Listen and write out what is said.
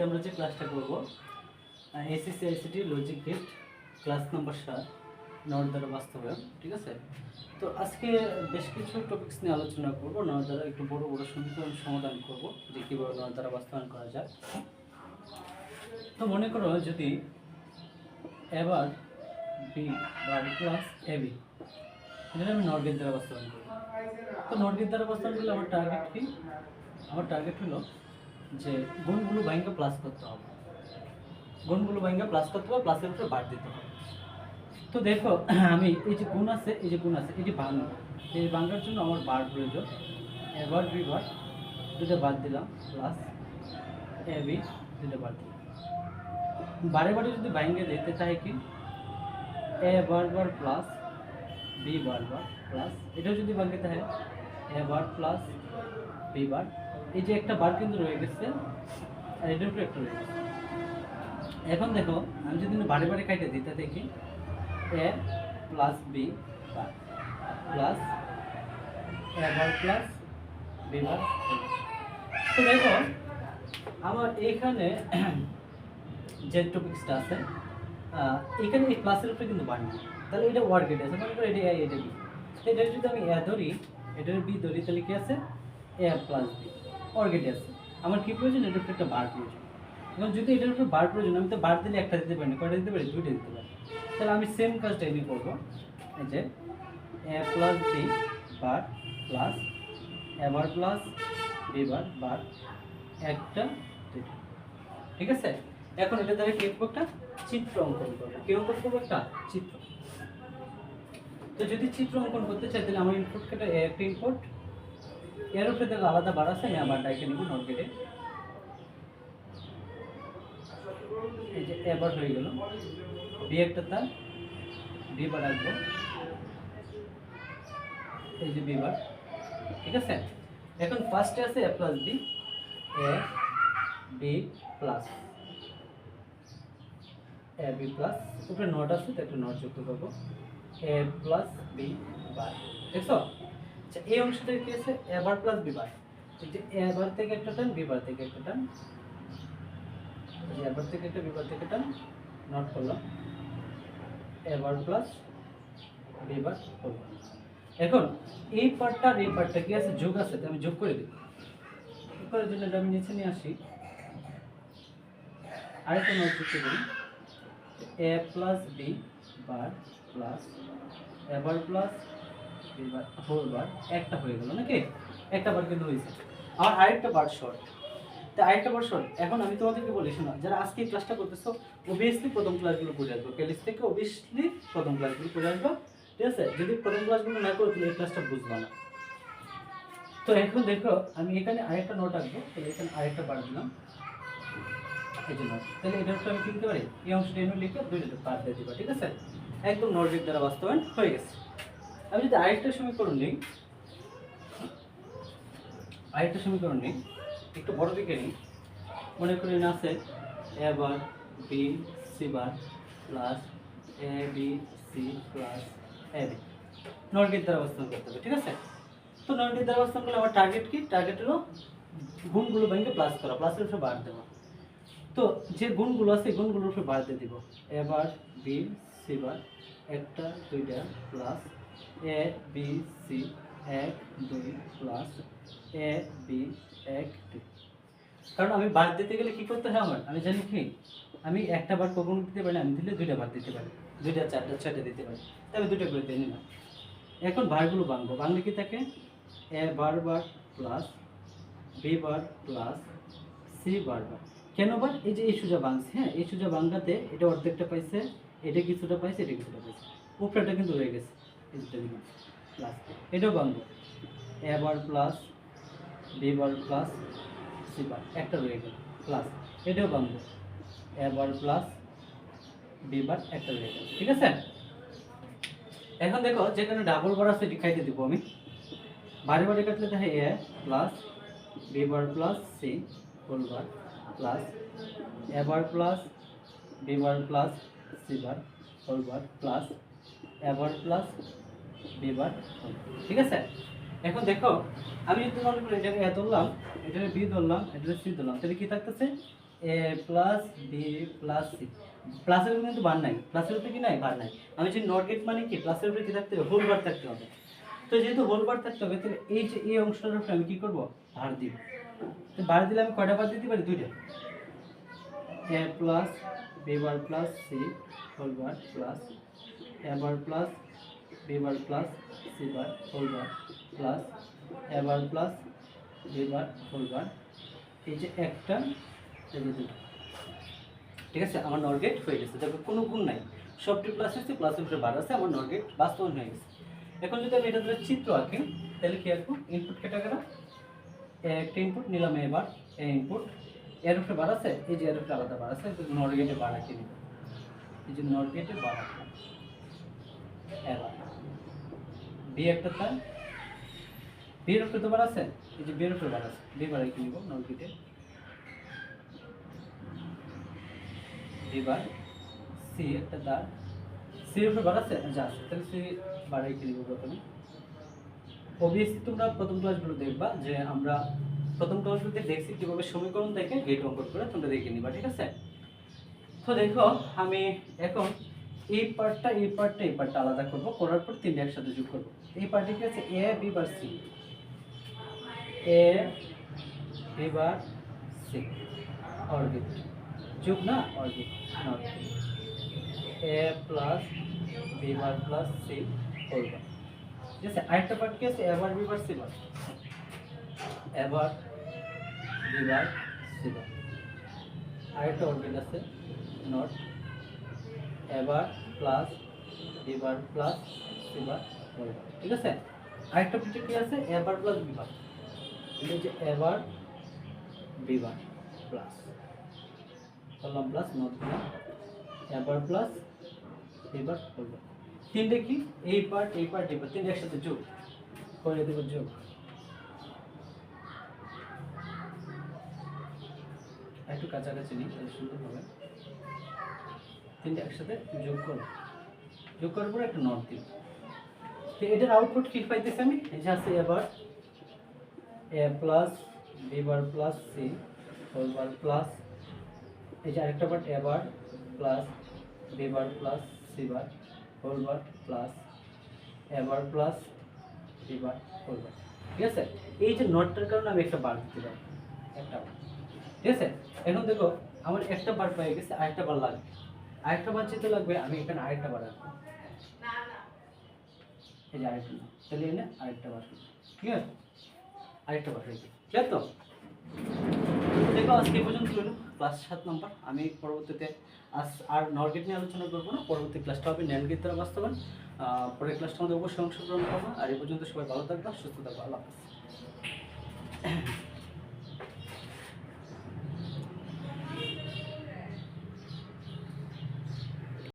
আজকে আমরা যে ক্লাসটা করব SSC ICT logic gate class number সাত নর দ্বারা বাস্তবায়ন, ঠিক আছে? তো আজকে বেশ কিছু টপিকস নিয়ে আলোচনা করব নর দ্বারা একটু বড় বড় সমীকরণ সমাধান করব, যে কীভাবে নর দ্বারা বাস্তবায়ন করা যায়। তো মনে করো যদি এবার বি বা প্লাস এ বি আমি নর্গের দ্বারা বাস্তবায়ন করব। তো নর্গের দ্বারা বাস্তবায়ন করলে আমার টার্গেট কি? আমার টার্গেট হলো যে গুণগুলো বাইঙ্গা প্লাস করতে হবে। গুণগুলো বাইঙ্গা প্লাস করতে হবে প্লাসের উপরে বার দিতে হবে। তো দেখো, আমি এই যে গুণ আছে, এই যে গুণ আছে এটি ভাঙবো এই ভাঙার জন্য আমার বার প্রয়োজন। এবার বি বার দুটো বাদ দিলাম প্লাস এ, বি দুটো বাদ দিলাম। বারে বারে যদি বাইঙ্গে দিতে চাই কি? A bar bar plus B bar bar plus এটাও যদি ভাঙতে হয় এ বার প্লাস বি বার এই যে একটা বার কিন্তু রয়ে গেছে, আর এটার উপরে একটা রয়ে গেছে। এখন দেখো, আমি যদি বারে বারে কাইটে দিই তাতে কি A plus B plus A bar plus B bar তো দেখো, আমার এইখানে যে টপিক্সটা আছে এখানে এই ক্লাসের উপরে কিন্তু বার নেই। তাহলে এটা ওয়ার্ক গেট আছে, মনে করো এটা এ এটা বি এটা যদি আমি এ ধরি এটা বি ধরি, তাহলে কি আছে? এ প্লাস বি অর্গেটে আছে। আমার কি প্রয়োজন? এটার উপরে একটা বার প্রয়োজন। এবং যদি এটার উপরে বার প্রয়োজন, আমি তো বার দিলে একটা দিতে পারি না, কয়টা দিতে পারি? দুইটা দিতে পারি। তাহলে আমি সেম কাজটা এনে করব। যে A plus B bar plus A bar plus B bar bar একটা ঠিক আছে? এখন এটা দ্বারা কি করব একটা? চিত্র অঙ্কন করব। কি অঙ্কন করব একটা? চিত্র। তো যদি চিত্র অঙ্কন করতে চাই, তাহলে আমার ইনপুট কেটে একটা ইনপুট এর উপরে তাহলে আলাদা বার আছে, আমি আবার ডাইকে নিব নোট কেটে। এই যে এবার হয়ে গেল। বি একটা তার বি বার রাখব। এই যে বি বার, ঠিক আছে? এখন ফার্স্টে আছে A plus B A B plus A B plus উপরে নট আছে, তো একটা নট যুক্ত করব। এ প্লাস বি বার, দেখছ? আচ্ছা এই অংশটা কি আছে? এ বার প্লাস বি বার এই যে এ বার থেকে একটা টান বি বার থেকে একটা টান। এই যে এ বার থেকে একটা বি বার থেকে টান। নট করলাম। এ বার প্লাস বি বার করলাম। এখন, এই পার্টটা আর এই পার্টটা কি আছে? যোগ আছে আমি যোগ করে দিই। যোগ করার জন্য আমি নিচে নিয়ে আসি। আরেকটা নোট যুক্ত করি A plus B bar plus A bar plus একটা হয়ে গেল নাকি? একটা বার কিন্তু হয়েছে। আর আরেকটা বার শর্ট তা আরেকটা বার শর্ট এখন আমি তোমাদেরকে বলি, শোনো, যারা আজকে ক্লাসটা করতেছো অবভিয়াসলি প্রথম ক্লাসগুলো পড়ে আসব। প্লেলিস্ট থেকে অবভিয়াসলি প্রথম ক্লাসগুলো পড়ে আসব। ঠিক আছে? যদি প্রথম ক্লাসগুলো না করো, তাহলে এই ক্লাসটা বুঝবা না। তো এখন দেখো, আমি এখানে আরেকটা নোট আঁকবো। তাহলে এখানে আরেকটা বার দিলাম। এই জন্য তাহলে এটা হচ্ছে আমি কি দিতে পারি? এই অংশটা এনে লিখে দুইটা পার দিয়ে দিবা। ঠিক আছে? একদম নর্ডিক দ্বারা বাস্তবায়ন হয়ে গেছে। আমি যদি আরেকটা সমীকরণ নিই, আরেকটা সমীকরণ নিই, একটু বড় দিকে নিই, মনে করি না আছে A bar B C bar plus A B C plus A B Nordic দ্বারা অবস্থান করতে হবে, ঠিক আছে? তো নর্ডিক দ্বারা বাস্তবায়ন করলে আমার টার্গেট কি? টার্গেট হলো গুণগুলো ব্যাংকে প্লাস করা প্লাসের উপরে বার দেওয়া। তো যে গুণগুলো আছে, গুণগুলোর উপরে বার দিয়ে দিব। এবার বি সি বার একটা, দুইটা প্লাস এ বি সি এক দুই প্লাস এ বি এক দুই। কারণ আমি বার দিতে গেলে কি করতে হয় আমার? আমি জানি কি? আমি একটা বার কখনো দিতে পারি না, আমি দিলে দুইটা বার দিতে পারি। দুইটা চারটা ছয়টা দিতে পারি। তবে দুটো করে দিয়ে নিলাম। এখন বারগুলো বাংবো বাংলে কি থাকে? A bar bar plus B bar plus C bar bar. কেন বার? এই যে এই সুজা বাংছে হ্যাঁ? এই সুজা বাংলাতে এটা অর্ধেকটা পাইছে এটা কিছুটা পাইছে এটা কিছুটা পাইছে। উপরেটা কিন্তু রয়ে গেছে। দুটো দিলাম প্লাস এটাও বাংবো A bar plus B bar plus C bar একটা রয়ে গেল। প্লাস এটাও বাংবো A bar plus B bar একটা রয়ে গেল। ঠিক আছে? এখন দেখো, যেখানে ডাবল বার আছে খাইতে দিব আমি। বারে বারে কাটলে দেখে A plus B bar plus C whole bar plus A bar plus B bar plus C bar whole bar plus A bar plus B bar ঠিক আছে? এখন দেখো, আমি যদি মনে করি এটাকে এ ধরলাম, এটাকে বি ধরলাম, এটাকে সি ধরলাম, তাহলে কি থাকতেছে? A plus B plus C প্লাসের উপরে কিন্তু বার নাই প্লাসের উপরে কি নাই? বার নাই। আমি যে নট গেট মানে কি? প্লাসের উপরে কি থাকতে হবে? হোল বার থাকতে হবে। তো যেহেতু হোল বার থাকতে হবে, তাহলে এই যে এই অংশটার উপরে আমি কি করব? ভার দিব। তো ভার দিলে আমি কয়টা বার দিতে পারি? দুইটা। A plus B bar plus C whole bar plus A bar plus B bar plus C bar whole bar plus A bar plus B bar whole bar এই যে একটা, এই যে দুটো। ঠিক আছে? আমার নরগেট হয়ে গেছে। দেখো, কোনো গুণ নাই। সবটি প্লাস আছে প্লাসের উপরে বার আছে, আমার নরগেট বাস্তবায়ন হয়ে গেছে। এখন যদি আমি এটা ধরে চিত্র আঁকি, তাহলে কি আঁকবো ইনপুট ক্যাটাগরা একটা ইনপুট নিলাম এবার এ ইনপুট এর উপরে বার আছে? এই যে এর উপরে আলাদা বার আছে নরগেটে বার আঁকি নিব এই যে নরগেটে বার আঁকলাম। এবার বি একটা তার বিয়ের উপরে বার আছে? এই যে বিয়ের উপরে বার আছে। বি বার আঁকি নিব? নরগেটে এবার সি একটা দাঁড় সি উপরে বার আছে? যা আছে। তাহলে সি বাড়াই খেলব প্রথমে? অবভিয়াসলি তোমরা প্রথম ক্লাসগুলো দেখবা যে আমরা প্রথম ক্লাসগুলোতে দেখছি কীভাবে সমীকরণ থেকে গেট অঙ্কন করে তোমরা দেখে নিবা, ঠিক আছে? তো দেখো, আমি এখন এই পার্টটা এই পার্টটা এই পার্টটা আলাদা করব। করার পর তিনটে একসাথে যোগ করব। এই পার্টে কি আছে? A B bar C A B bar C orbit যোগ না? Orbit not A plus B bar plus C whole bar আরেকটা পার্ট কি আছে? A bar B bar A bar B bar C আরেকটা অর্বিট আছে। NOT A bar plus B bar plus C bar whole bar ঠিক আছে? আরেকটা পিঠে কি আছে? এবার প্লাস বি বার এটা হচ্ছে A bar D bar plus করলাম plus NOT A bar plus A bar করব। তিনটে কি? এই পার্ট এই পার্ট এই পার্ট তিনটে একসাথে যোগ। করে দেবো যোগ। একটু কাছাকাছি নিই, তাহলে সুন্দর হবে। তিনটে একসাথে যোগ করব। যোগ করার পরে একটা নট দিব। এটার আউটপুট কি পাইতেছি আমি? এই যে আছে এবার A plus B bar plus C whole bar plus এই যে আরেকটা part A bar plus B bar plus C bar whole bar plus A bar plus B bar whole bar ঠিক আছে? এই যে নটটার কারণে আমি একটা বার দিতে পারি। একটা বার ঠিক আছে? এখন দেখো, আমার একটা বার পেয়ে গেছে, আরেকটা বার লাগবে। আরেকটা বার যেতে লাগবে, আমি এখানে আরেকটা বার রাখব এই যে আরেকটা নাও। তাহলে এনে আরেকটা বার ঠিক আছে? আরেকটা বার রেখে ঠিক আছে তো? দেখো আজকে এই পর্যন্ত হলো। ক্লাস সাত নম্বর আমি পরবর্তীতে আজ আর নরগেট নিয়ে আলোচনা করব না। পরবর্তী ক্লাসটা হবে ন্যানগেট দ্বারা বাস্তবায়ন। পরের ক্লাসটা আমাদের অবশ্যই অংশগ্রহণ করব। আর এই পর্যন্ত সবাই ভালো থাকবে সুস্থ থাকব। আল্লাহ হাফেজ।